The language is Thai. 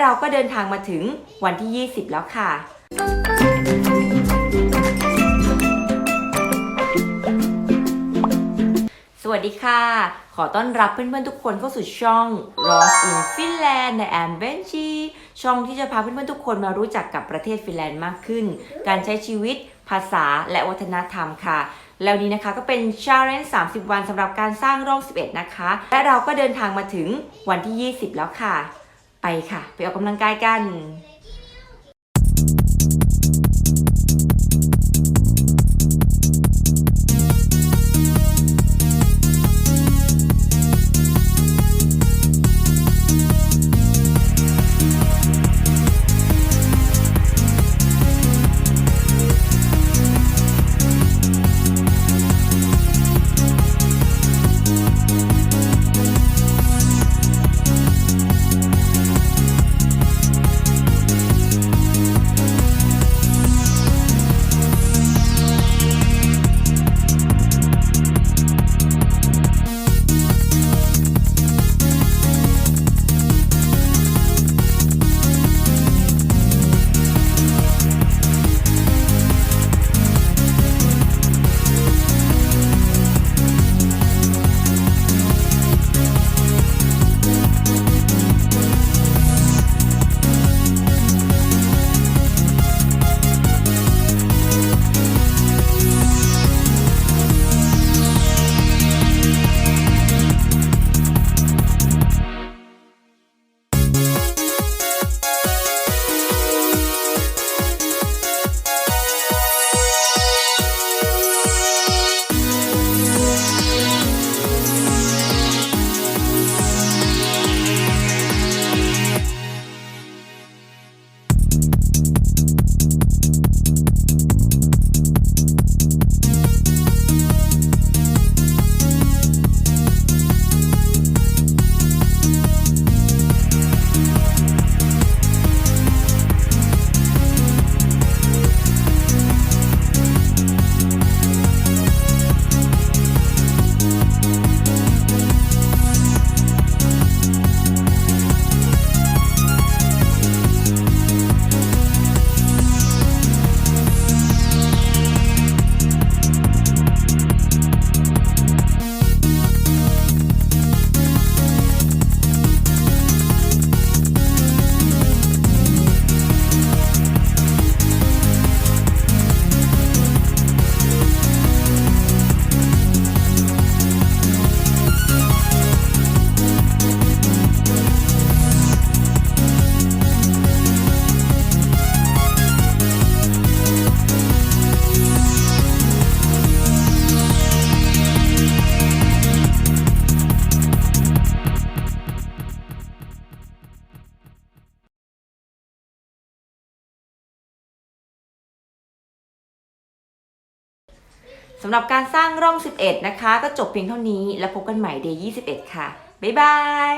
เราก็เดินทางมาถึงวันที่ 20 แล้วค่ะ สวัสดีค่ะ ขอต้อนรับเพื่อนๆทุกคนเข้าสู่ช่อง Lost in Finland ใน a m b e n c h i ช่องที่จะพาเพื่อนๆทุกคนมารู้จักกับประเทศฟินแลนด์มากขึ้น การใช้ชีวิต ภาษาและวัฒนธรรมค่ะแล้วนี้นะคะก็เป็น Challenge 30 วันสำหรับการสร้างร่อง 11 นะคะ และเราก็เดินทางมาถึงวันที่ 20 แล้วค่ะ ไปค่ะ ไปออกกำลังกายกัน สำหรับการสร้างร่อง 11 นะคะ ก็จบเพียงเท่านี้ แล้วพบกันใหม่เดย์21 ค่ะ บ๊ายบาย